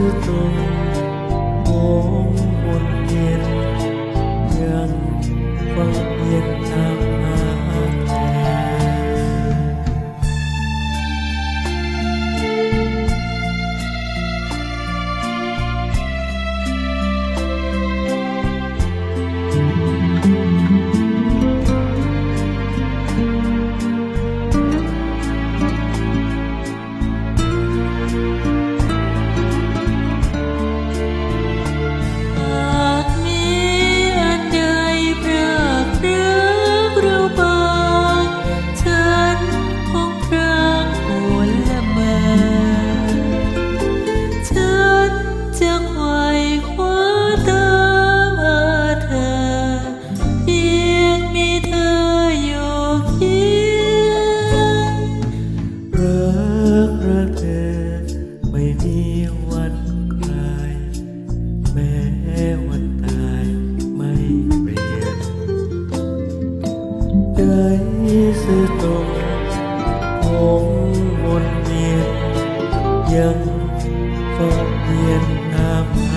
うど。 ได้สือตรงมนเวียนยังฝันเวียนตมห